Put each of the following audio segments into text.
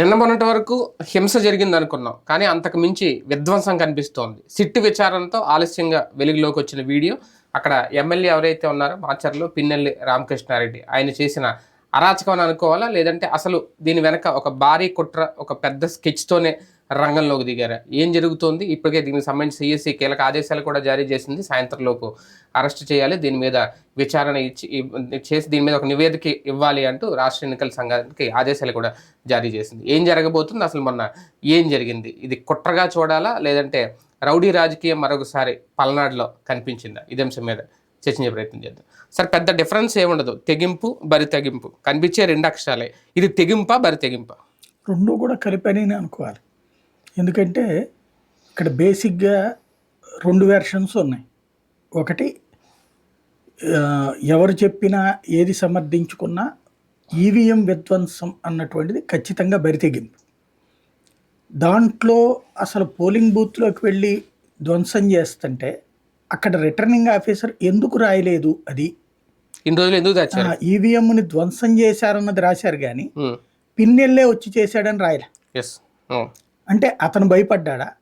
నిన్న మొన్నటి వరకు హింస జరిగింది అనుకున్నాం కానీ అంతకు మించి విధ్వంసం కనిపిస్తోంది. సిట్టు విచారణతో ఆలస్యంగా వెలుగులోకి వచ్చిన వీడియో అక్కడ ఎమ్మెల్యే ఎవరైతే ఉన్నారో మాచర్లు పిన్నెల్లి రామకృష్ణారెడ్డి ఆయన చేసిన అరాచకం అని అనుకోవాలా? లేదంటే అసలు దీని వెనక ఒక భారీ కుట్ర ఒక పెద్ద స్కెచ్తోనే రంగంలోకి దిగారు. ఏం జరుగుతోంది? ఇప్పటికే దీనికి సంబంధించి సిఎస్సి కీలక ఆదేశాలు కూడా జారీ చేసింది. సాయంత్రంలోపు అరెస్ట్ చేయాలి. దీని మీద విచారణ ఇచ్చి చేసి దీని మీద ఒక నివేదిక ఇవ్వాలి అంటూ రాష్ట్ర ఎన్నికల సంఘానికి ఆదేశాలు కూడా జారీ చేసింది. ఏం జరగబోతుంది? అసలు మొన్న ఏం జరిగింది? ఇది కుట్రగా చూడాలా? లేదంటే రౌడీ రాజకీయం మరొకసారి పల్నాడులో కనిపించిందా? ఇదే అంశం మీద చర్చించే ప్రయత్నం చేద్దాం. సార్ పెద్ద డిఫరెన్స్ ఏముండదు. తెగింపు బరి తెగింపు. కనిపించే రెండు అక్షరాలే. ఇది తెగింప బరి తెగింప? రెండు కూడా కలిపని అనుకోవాలి. ఎందుకంటే ఇక్కడ బేసిక్గా రెండు వెర్షన్స్ ఉన్నాయి. ఒకటి ఎవరు చెప్పినా ఏది సమర్థించుకున్నా ఈవీఎం విధ్వంసం అన్నటువంటిది ఖచ్చితంగా బరితెగింపు దాంట్లో అసలు పోలింగ్ బూత్లోకి వెళ్ళి ధ్వంసం చేస్తుంటే అక్కడ రిటర్నింగ్ ఆఫీసర్ ఎందుకు రాయలేదు అది? ఇన్ని రోజులు ఎందుకు ఈవీఎంని ధ్వంసం చేశారన్నది రాశారు కానీ పిన్నెళ్ళే వచ్చి చేశాడని రాయలే. ఎస్ అంటే అతను భయపడ్డా.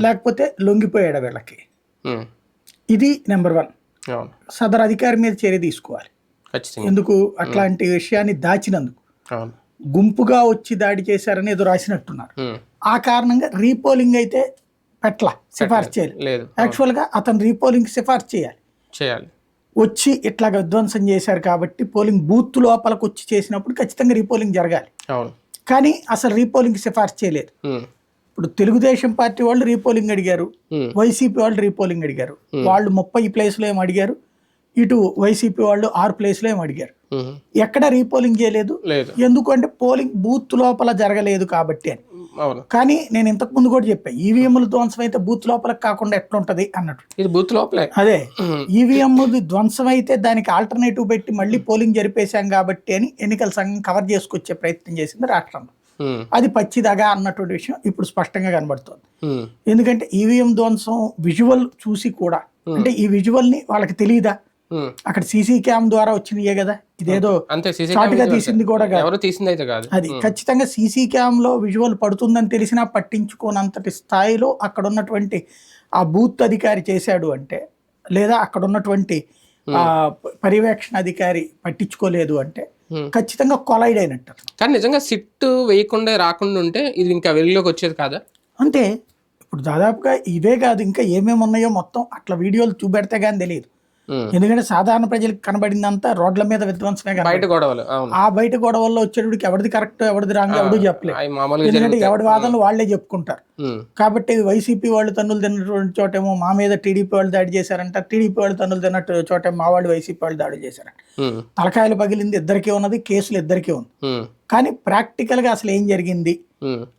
లేకపోతే లొంగిపోయాడా వీళ్ళకి? ఇది నెంబర్ వన్. సదరు అధికారి మీద చర్య తీసుకోవాలి. ఎందుకు? అట్లాంటి విషయాన్ని దాచినందుకు. గుంపుగా వచ్చి దాడి చేశారని ఏదో రాసినట్టున్నారు. ఆ కారణంగా రీపోలింగ్ అయితే పెట్ల సిఫార్సు చేయాలి. లేదు. యాక్చువల్గా అతను రీపోలింగ్ సిఫార్సు చేయాలి. చేయాలి. వచ్చి ఇట్లాగ విధ్వంసం చేశారు కాబట్టి పోలింగ్ బూత్ లోపలికి వచ్చి చేసినప్పుడు ఖచ్చితంగా రీపోలింగ్ జరగాలి. కానీ అసలు రీపోలింగ్ సిఫార్సు చేయలేదు. ఇప్పుడు తెలుగుదేశం పార్టీ వాళ్ళు రీపోలింగ్ అడిగారు. వైసీపీ వాళ్ళు రీపోలింగ్ అడిగారు. వాళ్ళు ముప్పై ప్లేస్లో ఏం అడిగారు? ఇటు వైసీపీ వాళ్ళు ఆరు ప్లేస్లో ఏం అడిగారు. ఎక్కడ రీపోలింగ్ చేయలేదు? లేదు. ఎందుకంటే పోలింగ్ బూత్ లోపల జరగలేదు కాబట్టి అని. కానీ నేను ఇంతకు ముందు కూడా చెప్పా ఈవీఎంలు ధ్వంసం అయితే బూత్ లోపల కాకుండా ఎట్లుంటది అన్నట్టు. ఇది బూత్ లోపలే. అదే. ఈవీఎం ధ్వంసం అయితే దానికి ఆల్టర్నేటివ్ పెట్టి మళ్ళీ పోలింగ్ జరిపేశాం కాబట్టి అని ఎన్నికల సంఘం కవర్ చేసుకొచ్చే ప్రయత్నం చేసింది రాష్ట్రంలో. అది పచ్చిదగా అన్నటువంటి విషయం ఇప్పుడు స్పష్టంగా కనబడుతోంది. ఎందుకంటే ఈవీఎం ధ్వంసం విజువల్ చూసి కూడా అంటే ఈ విజువల్ని వాళ్ళకి తెలియదా. అక్కడ సీసీ క్యామ్ ద్వారా వచ్చినాయే కదా? ఇదేదో షార్ట్గా తీసింది కూడా కాదు. ఎవరు తీసింది అయితే కాదు. అది ఖచ్చితంగా సీసీ క్యామ్లో విజువల్ పడుతుందని తెలిసినా పట్టించుకోనంతటి స్థాయిలో అక్కడ ఉన్నటువంటి ఆ బూత్ అధికారి చేశాడు అంటే లేదా అక్కడ ఉన్నటువంటి పర్యవేక్షణ అధికారి పట్టించుకోలేదు అంటే. ఖచ్చితంగా కొలైడ్ అయినట్టు. కానీ నిజంగా సిట్ వేయకుండా రాకుండా ఉంటే ఇది ఇంకా వెలుగులోకి వచ్చేది కాదా? అంతే. ఇప్పుడు దాదాపుగా ఇవే కాదు ఇంకా ఏమేమి ఉన్నాయో మొత్తం అట్లా వీడియోలు చూపెడితే కానీ తెలియదు. ఎందుకంటే సాధారణ ప్రజలకు కనబడిందంతా రోడ్ల మీద విధ్వంసమే బయట గొడవలు ఆ బయట గొడవల్లో వచ్చేటప్పటికి ఎవరిది కరెక్ట్ ఎవరిది రాంగ్ ఎవడు చెప్పలేదు ఎందుకంటే. ఎవడి వాదనలు వాళ్ళే చెప్పుకుంటారు. కాబట్టి వైసీపీ వాళ్ళు తన్నులు తిన్నటువంటి చోటేమో మా మీద టీడీపీ వాళ్ళు దాడి చేశారంట టీడీపీ వాళ్ళు తన్నులు తిన్నట్టు చోట మా వాళ్ళు వైసీపీ వాళ్ళు దాడి చేశారంట. తలకాయలు పగిలింది ఇద్దరికీ ఉన్నది కేసులు ఇద్దరికీ ఉంది. కానీ ప్రాక్టికల్గా అసలు ఏం జరిగింది.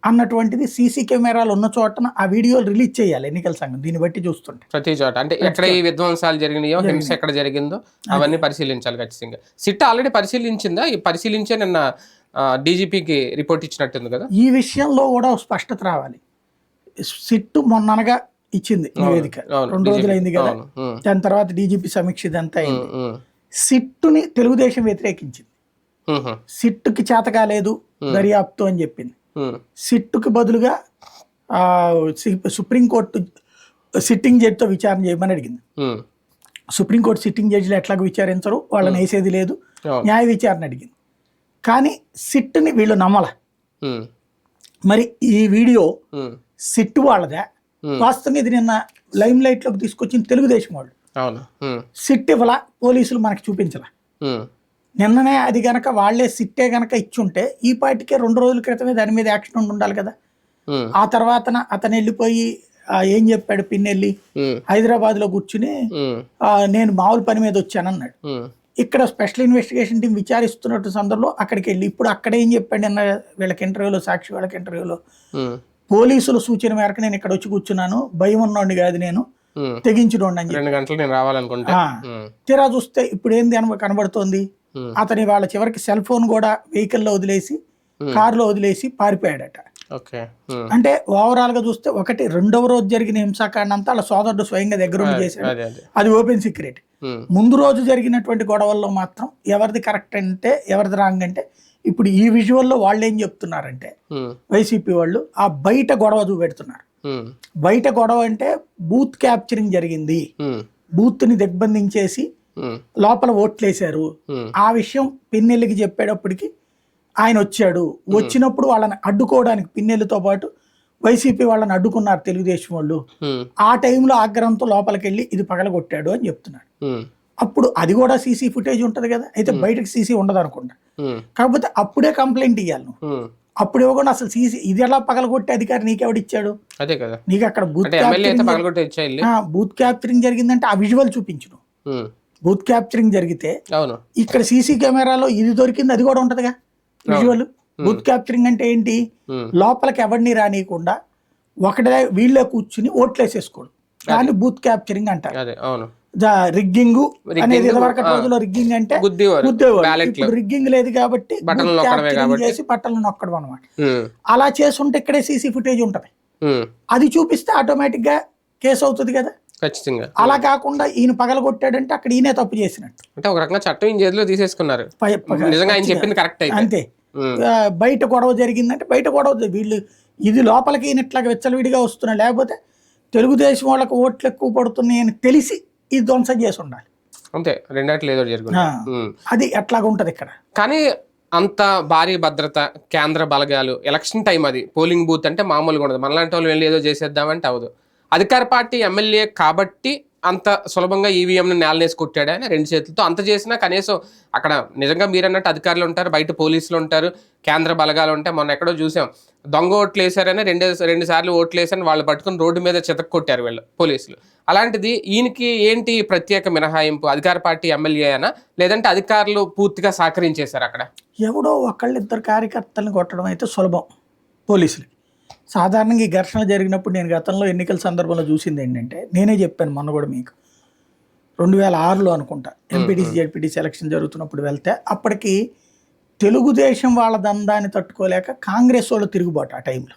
అన్నటువంటిది సీసీ కెమెరాలు ఉన్న చోటన ఆ వీడియోలు రిలీజ్ చేయాలి ఎన్నికల సంఘం దీన్ని బట్టి చూస్తుంటే. ప్రతి చోట. అంటే ఎక్కడ ఈ విధ్వంసాలు జరిగినాయో హింస ఎక్కడ జరిగిందో అవన్నీ పరిశీలించాలి ఖచ్చితంగా. సిట్ ఆల్రెడీ పరిశీలించిందా? ఈ పరిశీలించే నిన్న డీజీపీకి రిపోర్ట్ ఇచ్చినట్టుంది కదా? ఈ విషయంలో కూడా స్పష్టత రావాలి. సిట్టు మొన్ననగా ఇచ్చింది నివేదిక. రెండు రోజులు అయింది కదా. దాని తర్వాత డీజీపీ సమీక్ష ఇదంతా అయింది. సిట్టుని తెలుగుదేశం వ్యతిరేకించింది. సిట్టుకి చేత కాలేదు దర్యాప్తు అని చెప్పింది. సిట్టుకి బదులుగా సుప్రీంకోర్టు సిట్టింగ్ జడ్జితో విచారణ చేయమని అడిగింది ఉమ్. సుప్రీంకోర్టు సిట్టింగ్ జడ్జిలు ఎట్లాగో విచారించరు వాళ్ళని వేసేది లేదు అవును. న్యాయ విచారణ అడిగింది కానీ సిట్టుని వీళ్ళు నమ్మల. మరి ఈ వీడియో. Sit వాళ్ళదా Hmm. వాస్తవంగా ఇది నిన్న లైమ్ లైట్లోకి తీసుకొచ్చిన తెలుగుదేశం వాళ్ళు. సిట్ ఇవ్వలా పోలీసులు మనకి చూపించలా. నిన్ననే అది గనక వాళ్ళే సిట్టే గనక ఇచ్చుంటే ఈ పాటికే రెండు రోజుల క్రితమే దాని మీద యాక్షన్ ఉండి ఉండాలి కదా. ఆ తర్వాతన అతను వెళ్ళిపోయి ఏం చెప్పాడు పిన్నెళ్ళి ఉమ్. హైదరాబాద్లో కూర్చుని నేను మామూలు పని మీద వచ్చానన్నాడు. ఇక్కడ స్పెషల్ ఇన్వెస్టిగేషన్ టీం విచారిస్తున్నట్టు సందర్భంలో అక్కడికి వెళ్ళి ఇప్పుడు అక్కడ ఏం చెప్పాడు అన్న వీళ్ళకి ఇంటర్వ్యూలో సాక్షి వాళ్ళకి ఇంటర్వ్యూలో. పోలీసుల సూచన మేరకు నేను ఇక్కడ వచ్చి కూర్చున్నాను భయం ఉన్నోడిని కాదు నేను. తెగించుకోండి అని చెప్పి రెండు గంటలు నేను రావాలనుకుంటే ఆ. ఉమ్. తీరా చూస్తే ఇప్పుడు ఏంది అని కనబడుతోంది. అతని వాళ్ళ చివరికి సెల్ ఫోన్ కూడా వెహికల్లో వదిలేసి కారులో వదిలేసి పారిపోయాడట. ఓకే ఉమ్. అంటే ఓవరాల్గా చూస్తే ఒకటి రెండవ రోజు జరిగిన హింసాకాండ అంతా వాళ్ళ సోదరుడు స్వయంగా దగ్గరుండి చేశాడు. అదే ఓపెన్ సీక్రెట్. ముందు రోజు జరిగినటువంటి గొడవల్లో మాత్రం ఎవరిది కరెక్ట్ అంటే ఎవరిది రాంగ్ అంటే ఇప్పుడు ఈ విజువల్లో వాళ్ళు ఏం చెప్తున్నారంటే వైసీపీ వాళ్ళు ఆ బయట గొడవ చూపెడుతున్నారు. బయట గొడవ అంటే బూత్ క్యాప్చరింగ్ జరిగింది. ఉమ్, బూత్ని దిగ్బంధించేసి లోపల ఓట్లేశారు. ఆ విషయం పిన్నెల్లికి చెప్పేటప్పటికి ఆయన వచ్చాడు. వచ్చినప్పుడు వాళ్ళని అడ్డుకోవడానికి పిన్నెల్లితో పాటు వైసీపీ వాళ్ళని అడ్డుకున్నారు తెలుగుదేశం వాళ్ళు. ఆ టైంలో ఆగ్రహంతో లోపలికి వెళ్ళి ఇది పగలగొట్టాడు అని చెప్తున్నాడు. అప్పుడు అది కూడా సీసీ ఫుటేజ్ ఉంటుంది కదా? అయితే బయటకు సీసీ ఉండదు అనుకుంటా. కాకపోతే అప్పుడే కంప్లైంట్ ఇవ్వాలి నువ్వు. అప్పుడు ఇవ్వకుండా అసలు సీసీ ఇది ఎలా పగలగొట్టే అధికారి నీకెవడిచ్చాడు అదే కదా. నీకు అక్కడ బూత్ క్యాప్చరింగ్ బూత్ క్యాప్చరింగ్ జరిగిందంటే ఆ విజువల్ చూపించు బూత్ క్యాప్చరింగ్ జరిగితే అవును. ఇక్కడ సీసీ కెమెరాలో ఇది దొరికింది అది కూడా ఉంటదిగా విజువల్. బూత్ క్యాప్చరింగ్ అంటే ఏంటి? లోపలికి ఎవరిని రానియకుండా ఒకటే వీళ్ళే కూర్చుని ఓట్లేసేసుకోడు దాన్ని బూత్ క్యాప్చరింగ్ అంటారు. రిగ్గింగ్ అనేది ఇదివరకు. రోజుల్లో రిగ్గింగ్ అంటే ఇప్పుడు రిగ్గింగ్ లేదు కాబట్టి. చేసి బట్టలు నొక్కడం అనమాట అలా చేస్తుంటే ఇక్కడే సీసీ ఫుటేజ్ ఉంటది. అది చూపిస్తే ఆటోమేటిక్గా కేసు అవుతుంది కదా. ఖచ్చితంగా. అలా కాకుండా ఈయన పగలగొట్టాడంటే అక్కడ ఈయనే తప్పు చేసినట్టు. అంటే ఒక రకంగా చట్టం ఈయన చేతిలో తీసేసుకున్నారు. నిజంగా ఆయన చెప్పింది కరెక్ట్ అయితే. అంతే. బయట గొడవ జరిగిందంటే బయట గొడవ వీళ్ళు ఇది లోపలికి ఈయన ఇట్లాగా విచ్చలవిడిగా వస్తున్నా లేకపోతే తెలుగుదేశం వాళ్ళకి ఓట్లు ఎక్కువ పడుతున్నాయని తెలిసి ఇది ధ్వంసం చేసి ఉండాలి. అంతే. రెండాట్లు ఏదో జరుగుతుంది. అది ఎట్లాగా ఉంటది ఇక్కడ? కానీ అంత భారీ భద్రత కేంద్ర బలగాలు ఎలక్షన్ టైం అది. పోలింగ్ బూత్ అంటే మామూలుగా ఉండదు. మనలాంటి వాళ్ళు వెళ్ళి ఏదో చేసేద్దామంటే అవదు అధికార పార్టీ ఎమ్మెల్యే కాబట్టి అంత సులభంగా ఈవీఎంను నేలనేసి కొట్టాడు రెండు చేతులతో. అంత చేసినా కనీసం అక్కడ నిజంగా మీరన్నట్టు అధికారులు ఉంటారు బయట పోలీసులు ఉంటారు కేంద్ర బలగాలు ఉంటాయి. మొన్న ఎక్కడో చూసాం. దొంగ ఓట్లు వేశారని రెండు రెండు సార్లు ఓట్లు వేసారని వాళ్ళు పట్టుకుని రోడ్డు మీద చితక కొట్టారు వీళ్ళు పోలీసులు. అలాంటిది ఈయనకి ఏంటి ప్రత్యేక మినహాయింపు? అధికార పార్టీ ఎమ్మెల్యే అయినా లేదంటే అధికారులు పూర్తిగా సహకరించేశారు అక్కడ? ఎవడో ఒకళ్ళు ఇద్దరు కార్యకర్తలను కొట్టడం అయితే సులభం పోలీసులకి. సాధారణంగా ఈ ఘర్షణ జరిగినప్పుడు నేను గతంలో ఎన్నికల సందర్భంలో చూసింది ఏంటంటే నేనే చెప్పాను మొన్న కూడా మీకు. రెండు వేల ఆరులో అనుకుంటా ఎంపీటీసీ జెడ్పీటీసీ ఎలక్షన్ జరుగుతున్నప్పుడు వెళ్తే అప్పటికి తెలుగుదేశం వాళ్ళ దందాన్ని తట్టుకోలేక కాంగ్రెస్ వాళ్ళు తిరుగుబాటు ఆ టైంలో.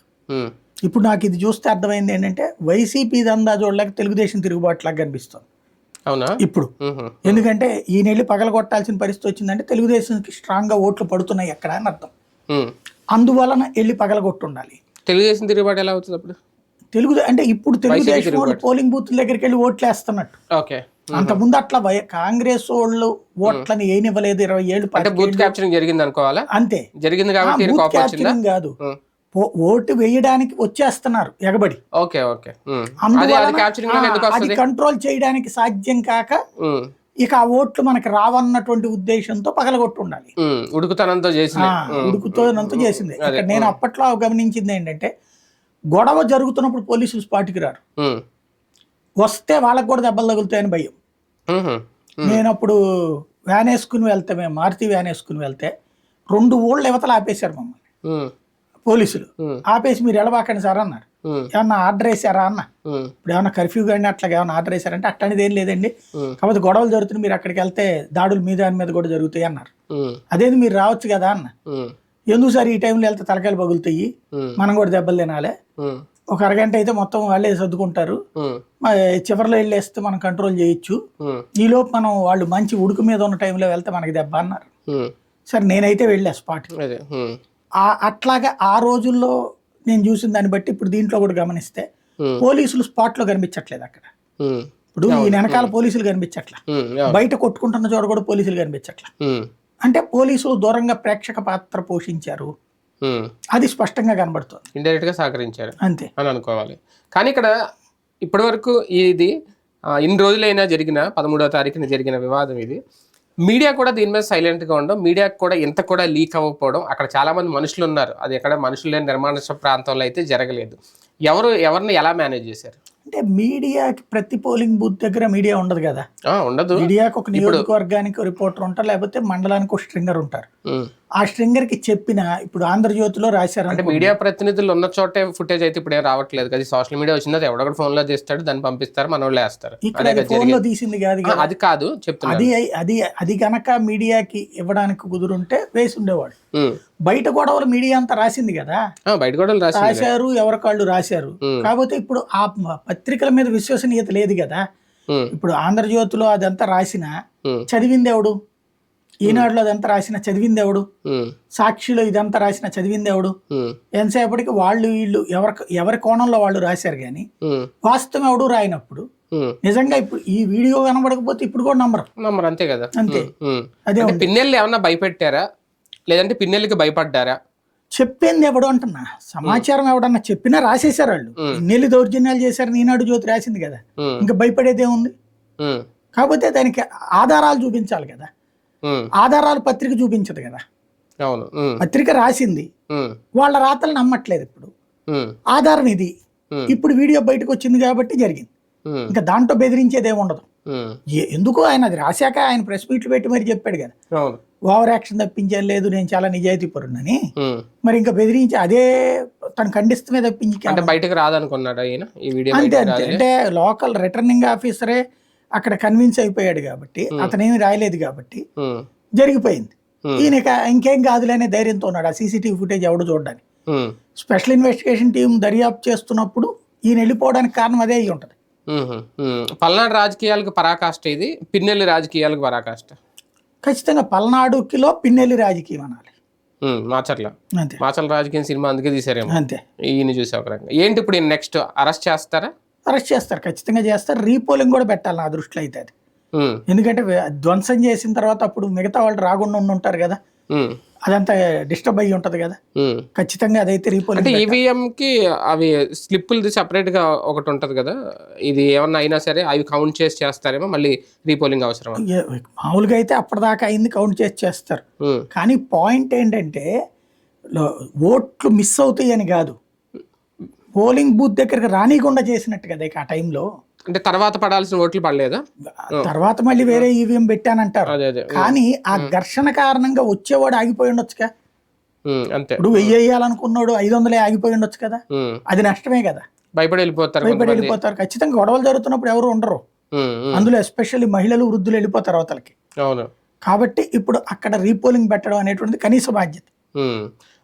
ఇప్పుడు నాకు ఇది చూస్తే అర్థమైంది ఏంటంటే వైసీపీ దందా చూడలేక తెలుగుదేశం తిరుగుబాటులాగా కనిపిస్తుంది. అవునా? ఇప్పుడు. ఎందుకంటే ఈయన వెళ్ళి పగలగొట్టాల్సిన పరిస్థితి వచ్చిందంటే తెలుగుదేశంకి స్ట్రాంగ్గా ఓట్లు పడుతున్నాయి ఎక్కడ అని అర్థం. అందువలన వెళ్ళి పగలగొట్టి ఉండాలి తెలుగుదేశం తిరుగుబాటు ఎలా అవుతుంది అప్పుడు? తెలుగు అంటే ఇప్పుడు తెలుగుదేశం వాళ్ళు. పోలింగ్ బూత్ దగ్గరికి వెళ్ళి ఓట్లు వేస్తున్నట్టు. ఓకే. అంతకుముందు అట్లా కాంగ్రెస్ వాళ్ళు ఓట్లని ఏనివ్వలేదు ఇరవై ఏళ్ళు అంటే బూత్ క్యాప్చరింగ్ జరిగింది అనుకోవాలా? అంతే. జరిగింది కాబట్టి కాదు. ఓటు వేయడానికి వచ్చేస్తున్నారు ఎగబడి. Okay okay. అది కంట్రోల్ చేయడానికి సాధ్యం కాక ఇక ఆ ఓట్లు మనకి రావన్నటువంటి ఉద్దేశంతో పగలగొట్టి ఉండాలి ఉడుకుతనంతో చేసిన ఆ, ఉడుకుతోనంత చేసింది. ఇక్కడ నేను అప్పట్లో గమనించింది ఏంటంటే గొడవ జరుగుతున్నప్పుడు పోలీసులు స్పాట్కి రారు. వస్తే వాళ్ళకి కూడా దెబ్బలు తగులుతాయని భయం. నేను అప్పుడు వ్యాన్ వేసుకుని వెళ్తే మేము మారుతి వ్యాన్ వేసుకుని వెళ్తే రెండు ఊళ్ళు యువతలు ఆపేశారు మమ్మల్ని. పోలీసులు. ఆపేసి మీరు ఎడబాకండి సార్ అన్నారు. ఏమన్నా ఆర్డర్ వేసారా అన్న? ఇప్పుడు ఏమన్నా కర్ఫ్యూ కానీ అట్లా ఏమన్నా ఆర్డర్ వేసారంటే అట్లాంటిది ఏం లేదండి. కాకపోతే గొడవలు జరుగుతున్నాయి మీరు అక్కడికి వెళ్తే దాడులు మీ దాని మీద కూడా జరుగుతాయి అన్నారు. అదేది మీరు రావచ్చు కదా అన్న? ఎందుకు సార్ ఈ టైంలో వెళ్తే తలకాయలు పగులుతాయి? మనం కూడా దెబ్బలు తినాలి. ఒక అరగంట అయితే మొత్తం వాళ్ళే సర్దుకుంటారు. చివరిలో వెళ్ళేస్తే మనం కంట్రోల్ చేయొచ్చు. ఈలోపు మనం వాళ్ళు మంచి ఉడుకు మీద ఉన్న టైంలో వెళ్తే మనకి దెబ్బ అన్నారు. సరే నేనైతే వెళ్ళా స్పాట్ అట్లాగా ఆ రోజుల్లో నేను చూసిన దాన్ని బట్టి ఇప్పుడు దీంట్లో కూడా గమనిస్తే పోలీసులు స్పాట్లో కనిపించట్లేదు అక్కడ. ఇప్పుడు ఈ వెనకాల పోలీసులు కనిపించట్లా. బయట కొట్టుకుంటున్న చోట కూడా పోలీసులు కనిపించట్లా. అంటే పోలీసులు దూరంగా ప్రేక్షక పాత్ర పోషించారు. అది స్పష్టంగా కనబడుతుంది. ఇండైరెక్ట్గా సహకరించారు అంతే. అని అనుకోవాలి. కానీ ఇక్కడ ఇప్పటివరకు ఇది ఆ, ఇన్ని రోజులైనా జరిగిన పదమూడవ తారీఖున జరిగిన వివాదం ఇది. మీడియా కూడా దీని మీద సైలెంట్గా ఉండడం మీడియాకు కూడా ఇంత కూడా లీక్ అవ్వకపోవడం అక్కడ చాలామంది మనుషులు ఉన్నారు అది ఎక్కడ మనుషులు లేని నిర్మాణ ప్రాంతంలో అయితే జరగలేదు. ఎవరు ఎవరిని ఎలా మేనేజ్ చేశారు? అంటే మీడియాకి ప్రతి పోలింగ్ బూత్ దగ్గర మీడియా ఉండదు కదా? ఉండదు. మీడియాకి ఒక నియోజకవర్గానికి రిపోర్టర్ ఉంటారు లేకపోతే మండలానికి ఒక స్ట్రింగర్ ఉంటారు. ఆ స్ట్రింగర్కి చెప్పిన ఇప్పుడు ఆంధ్రజ్యోతిలో రాశారు అంటే మీడియా ప్రతినిధులు ఉన్న చోటే ఫుటేజ్ అయితే ఇప్పుడు ఏం రావట్లేదు కదా. సోషల్ మీడియా వచ్చింది ఎవడొకటి ఫోన్లో చేస్తాడు దాన్ని పంపిస్తారు మన వాళ్ళు వేస్తారు ఇక్కడ అదే అది ఫోన్. లో తీసింది కాదు అది కాదు చెప్తున్నా అది అది అది గనక మీడియాకి ఇవ్వడానికి కుదురుంటే వేసి ఉండేవాడు. బయట గొడవలు మీడియా అంతా రాసింది కదా? బయట రాసింది రాశారు ఎవరికాళ్ళు రాశారు. కాకపోతే ఇప్పుడు ఆ పత్రికల మీద విశ్వసనీయత లేదు కదా? ఇప్పుడు ఆంధ్రజ్యోతిలో అదంతా రాసిన ఉమ్, చదివింది ఎవడు? ఈనాడులో అదంతా రాసిన చదివింది ఎవడు? ఉమ్, సాక్షిలో ఇదంతా రాసిన చదివింది ఎవడు? ఉమ్, ఎంతసేపటికి వాళ్ళు వీళ్ళు ఎవరి ఎవరి కోణంలో వాళ్ళు రాశారు కానీ వాస్తవం ఎవడు రాయినప్పుడు. నిజంగా ఇప్పుడు ఈ వీడియో కనబడకపోతే ఇప్పుడు కూడా నంబరు నమ్మరు అంతే కదా. అంతే. అదే పిన్నెల్ని ఏమన్నా భయపెట్టారా? లేదంటే పిన్నెల్లికి భయపడ్డారా? చెప్పింది ఎవడు అంటున్నా. సమాచారం ఎవడన్నా చెప్పినా రాసేశారు వాళ్ళు. నెల్లి దౌర్జన్యాలు చేశారు ఈనాడు జ్యోతి రాసింది కదా. ఇంకా భయపడేది ఉమ్, కాకపోతే దానికి ఆధారాలు చూపించాలి కదా. ఆధారాలు పత్రిక చూపించదు కదా. పత్రిక రాసింది. వాళ్ళ రాతలు నమ్మట్లేదు ఇప్పుడు. ఆధారం ఇది. ఇప్పుడు వీడియో బయటకు వచ్చింది కాబట్టి జరిగింది. ఇంకా దాంట్లో బెదిరించేది ఏమి ఉండదు ఎందుకు ఆయన అది రాశాక ఆయన ప్రెస్ మీట్లు పెట్టి మరి చెప్పాడు కదా. ఓవర్ యాక్షన్ తప్పించేది లేదు నేను చాలా నిజాయితీ పరునని ఉమ్. మరి ఇంకా బెదిరించి అదే తను ఖండిస్తమే తప్పించి అంటే బయటకు రాదనుకున్నాడు ఆయన ఈ వీడియో అంతే అంతే. అంటే లోకల్ రిటర్నింగ్ ఆఫీసరే అక్కడ కన్విన్స్ అయిపోయాడు కాబట్టి అతనేమి రాయలేదు కాబట్టి జరిగిపోయింది. ఈయన ఇక ఇంకేం కాదులే అనే ధైర్యంతో ఉన్నాడు. ఆ సీసీటీవీ ఫుటేజ్ ఎవడు చూడడానికి? స్పెషల్ ఇన్వెస్టిగేషన్ టీం దర్యాప్తు చేస్తున్నప్పుడు ఈయన వెళ్ళిపోవడానికి కారణం అదే అయి ఉంటుంది. పల్నాడు రాజకీయాలకు పరాకాష్ట ఇది పిన్నెల్లి రాజకీయాలకు పరాకాష్ట. ఖచ్చితంగా పల్నాడుకిలో పిన్నెల్లి రాజకీయం అనాలి. మాచర్ల. అంతే. మాచర్ల రాజకీయం సినిమా అందుకే తీసారేమో అంతే. ఈయన చూసే ఒక రకంగా. ఏంటి ఇప్పుడు నెక్స్ట్ అరెస్ట్ చేస్తారా? అరెస్ట్ చేస్తారు ఖచ్చితంగా చేస్తారు. రీపోలింగ్ కూడా పెట్టాలి నా దృష్టిలో అయితే అది. ఎందుకంటే ధ్వంసం చేసిన తర్వాత అప్పుడు మిగతా వాళ్ళు రాకుండా ఉంటారు కదా. అదంతా డిస్టర్బ్ అయ్యి ఉంటది కదా. ఖచ్చితంగా అదైతే అంటే రీపోలింగ్ ఈవీఎం కి అవి స్లిప్పులది సెపరేట్గా ఒకటి ఉంటది కదా. ఇది ఏమన్నా అయినా సరే అవి కౌంట్ చేసి చేస్తారేమో మళ్ళీ రీపోలింగ్ అవసరం మామూలుగా అయితే అప్పటిదాకా అయింది కౌంట్ చేసి చేస్తారు. కానీ పాయింట్ ఏంటంటే ఓట్లు మిస్ అవుతాయి అని కాదు. పోలింగ్ బూత్ దగ్గరకు రానికుండా చేసినట్టు కదా ఇక ఆ టైంలో. అంటే తర్వాత పడాల్సిన ఓట్లు పడలేదా? తర్వాత మళ్ళీ వేరే ఈవీఎం పెట్టానంటారు. కానీ ఆ ఘర్షణ కారణంగా వచ్చేవాడు ఆగిపోయి ఉండొచ్చుగా? అంతే. ఇప్పుడు వెయ్యి వేయాలనుకున్నాడు ఐదు వందలే ఆగిపోయి ఉండొచ్చు కదా? అది నష్టమే కదా? భయపడి వెళ్ళిపోతారు భయపడి వెళ్ళిపోతారు. ఖచ్చితంగా గొడవలు జరుగుతున్నప్పుడు ఎవరు ఉండరు. అందులో ఎస్పెషల్లీ మహిళలు వృద్ధులు వెళ్ళిపోతారు అవతలకి. అవును. కాబట్టి ఇప్పుడు అక్కడ రీపోలింగ్ పెట్టడం అనేటువంటిది కనీస బాధ్యత.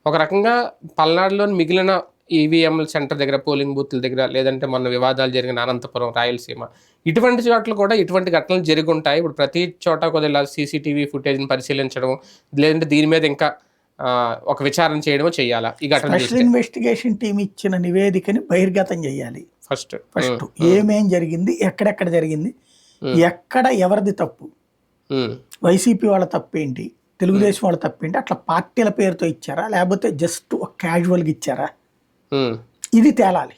ఒక రకంగా పల్నాడులోని మిగిలిన ఈవీఎం సెంటర్ దగ్గర పోలింగ్ బూత్ల దగ్గర లేదంటే మొన్న వివాదాలు జరిగిన అనంతపురం రాయలసీమ. ఇటువంటి చోట్ల కూడా ఇటువంటి ఘటనలు జరిగి ఉంటాయి ఇప్పుడు ప్రతి చోట కొద్దిగా సీసీటీవీ ఫుటేజ్ని పరిశీలించడం లేదంటే దీని మీద ఇంకా ఒక విచారణ చేయడమో చేయాలా? ఈ ఘటన ఇన్వెస్టిగేషన్ టీం ఇచ్చిన నివేదికని బహిర్గతం చేయాలి. ఫస్ట్. ఫస్ట్ ఏమేం జరిగింది ఎక్కడెక్కడ జరిగింది ఎక్కడ ఎవరిది తప్పు వైసీపీ వాళ్ళ తప్పేంటి తెలుగుదేశం వాళ్ళ తప్పేంటి అట్లా పార్టీల పేరుతో ఇచ్చారా లేకపోతే జస్ట్ ఒక క్యాజువల్గా ఇచ్చారా? ఇది తేలాలి.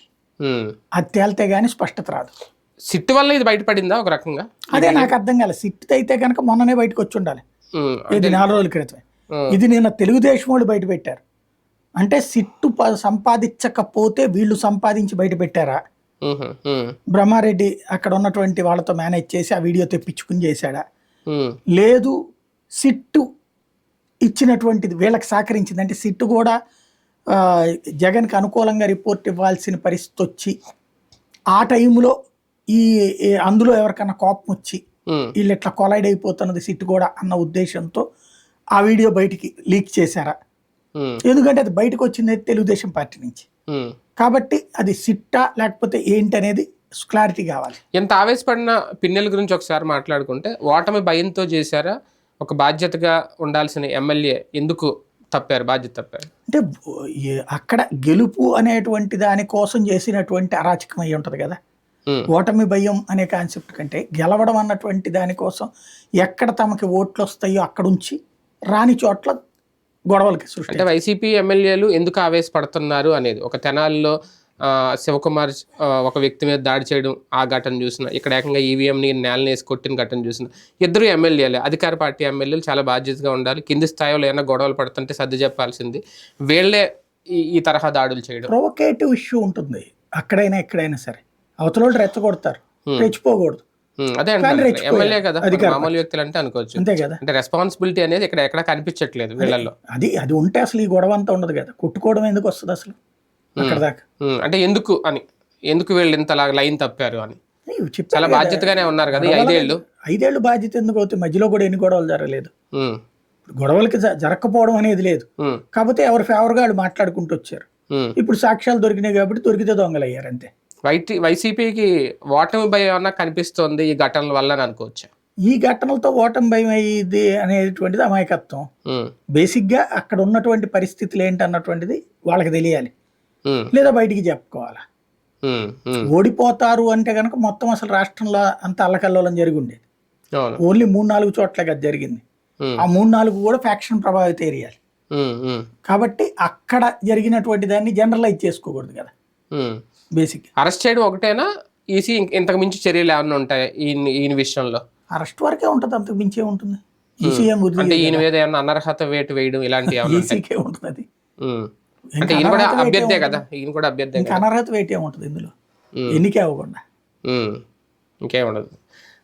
అది తేలితే గానీ స్పష్టత రాదు. సిట్ వల్ల ఇది బయటపడిందా ఒక రకంగా? అదే నాకు అర్థం కాలేదు సిట్ అయితే కనుక మొన్ననే బయటకు వచ్చి ఉండాలి. ఇది నాలుగు రోజుల క్రితమే. ఇది నిన్న తెలుగుదేశం వాళ్ళు బయట పెట్టారు. అంటే సిట్టు సంపాదించకపోతే వీళ్ళు సంపాదించి బయట పెట్టారా? బ్రహ్మారెడ్డి అక్కడ ఉన్నటువంటి వాళ్ళతో మేనేజ్ చేసి ఆ వీడియో తెప్పించుకుని చేశాడా? లేదు సిట్టు ఇచ్చినటువంటిది వీళ్ళకి సహకరించింది. అంటే సిట్టు కూడా జగన్కి అనుకూలంగా రిపోర్ట్ ఇవ్వాల్సిన పరిస్థితి వచ్చి ఆ టైంలో ఈ అందులో ఎవరికన్నా కోపం వచ్చి వీళ్ళు ఇట్లా కొలైడ్ అయిపోతున్నది సిట్ కూడా అన్న ఉద్దేశంతో ఆ వీడియో బయటికి లీక్ చేశారా? ఎందుకంటే అది బయటకు వచ్చింది తెలుగుదేశం పార్టీ నుంచి. కాబట్టి అది సిట్టా లేకపోతే ఏంటి అనేది క్లారిటీ కావాలి. ఎంత ఆవేశపడిన పిన్నెల గురించి ఒకసారి మాట్లాడుకుంటే ఓటమి భయంతో చేశారా? ఒక బాధ్యతగా ఉండాల్సిన ఎమ్మెల్యే ఎందుకు తప్పారు బాధ్యత తప్పారు. అంటే అక్కడ గెలుపు అనేటువంటి దాని కోసం చేసినటువంటి అరాచకం అయి ఉంటుంది కదా. ఓటమి భయం అనే కాన్సెప్ట్ కంటే గెలవడం అన్నటువంటి దానికోసం ఎక్కడ తమకి ఓట్లు వస్తాయో అక్కడ ఉంచి రాని చోట్ల గొడవలకి సృష్టి అంటే వైసీపీ ఎమ్మెల్యేలు ఎందుకు ఆవేశపడుతున్నారు అనేది ఒక తెనాలిలో శివకుమార్ ఒక వ్యక్తి మీద దాడి చేయడం ఆ ఘటన చూసిన ఇక్కడ ఏకంగా ఈవీఎంని నేలని వేసి కొట్టిన ఘటన చూసిన. ఇద్దరు ఎమ్మెల్యేలే అధికార పార్టీ ఎమ్మెల్యేలు చాలా బాధ్యతగా ఉండాలి. కింది స్థాయిలో ఏమైనా గొడవలు పడుతుంటే సర్ది చెప్పాల్సింది. వీళ్ళే ఈ తరహా దాడులు చేయడం. ప్రొవకేటివ్ ఇష్యూ ఉంటుంది. అక్కడైనా ఎక్కడైనా సరే. అవతల రెచ్చగొడతారు. రెచ్చిపోకూడదు. అదే. ఎమ్మెల్యే కదా మామూలు వ్యక్తులు అంటే అనుకోవచ్చు. అంతే కదా. అంటే రెస్పాన్సిబిలిటీ అనేది ఇక్కడ ఎక్కడ కనిపించట్లేదు వీళ్ళల్లో. అది అది ఉంటే అసలు ఈ గొడవ అంతా ఉండదు కదా. కొట్టుకోవడం ఎందుకు వస్తుంది అసలు? అక్కడ దాకా. అంటే ఎందుకు అని ఎందుకు వీళ్ళు ఇంతలా లైన్ తప్పారు అని? చాలా. బాధ్యతగానే ఉన్నారు కదా ఐదేళ్ళు. ఐదేళ్ళు బాధ్యత ఎందుకు అవుతాయి మధ్యలో కూడా ఎన్ని గొడవలు జరగలేదు. గొడవలకి జరగకపోవడం అనేది లేదు. కాకపోతే ఎవరి ఫేవర్గా వాళ్ళు మాట్లాడుకుంటూ వచ్చారు. ఇప్పుడు సాక్ష్యాలు దొరికినాయి కాబట్టి దొరికితే దొంగలు అయ్యారు అంతే. వైటీ వైసీపీకి ఓటమి భయం ఏమన్నా కనిపిస్తోంది ఈ ఘటనల వల్ల అని అనుకోవచ్చు? ఈ ఘటనలతో ఓటమి భయం అయ్యింది అనేటువంటిది అమాయకత్వం. బేసిక్గా అక్కడ ఉన్నటువంటి పరిస్థితులు ఏంటి అన్నటువంటిది వాళ్ళకి తెలియాలి. లేదా బయటికి చెప్పుకోవాలి. ఓడిపోతారు అంటే కనుక మొత్తం అసలు రాష్ట్రంలో అంత అల్లకల్లోలం జరిగి ఉండేది ఓన్లీ మూడు నాలుగు చోట్ల కదా జరిగింది. ఆ మూడు నాలుగు కూడా ఫ్యాక్షన్ ప్రభావిత ఏరియాలు. కాబట్టి అక్కడ జరిగినటువంటి దాన్ని జనరలైజ్ చేసుకోకూడదు కదా. బేసిక్. అరెస్ట్ చేయడం ఒకటేనా? ఈసీ ఇంతకు మించి చర్యలు ఏమైనా ఉంటాయి ఈయన విషయంలో? అరెస్ట్ వరకే ఉంటుంది అంతకు మించే ఉంటుంది ఈసీఎం అంటే ఈయన మీద ఏమైనా అనర్హత వేటు వేయడం ఉంటాయి ఈసీకే ఉంటుంది. అంటే ఈయన కూడా అభ్యర్థే కదా? ఈయన కూడా అభ్యర్థే ఇంకా అనర్హత ఉంటుంది ఇందులో. ఎన్నికే అవ్వకుండా. ఇంకేం ఉండదు.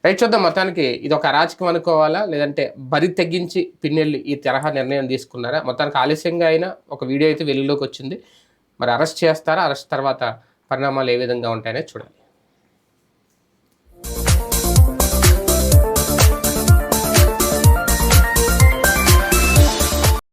రైట్ చూద్దాం. మొత్తానికి ఇది ఒక అరాచకం అనుకోవాలా? లేదంటే బరి తగ్గించి పిన్నెల్లి ఈ తరహా నిర్ణయం తీసుకున్నారా? మొత్తానికి ఆలస్యంగా అయినా ఒక వీడియో అయితే వెలుగులోకి వచ్చింది. మరి అరెస్ట్ చేస్తారా? అరెస్ట్ తర్వాత పరిణామాలు ఏ విధంగా ఉంటాయనే చూడాలి.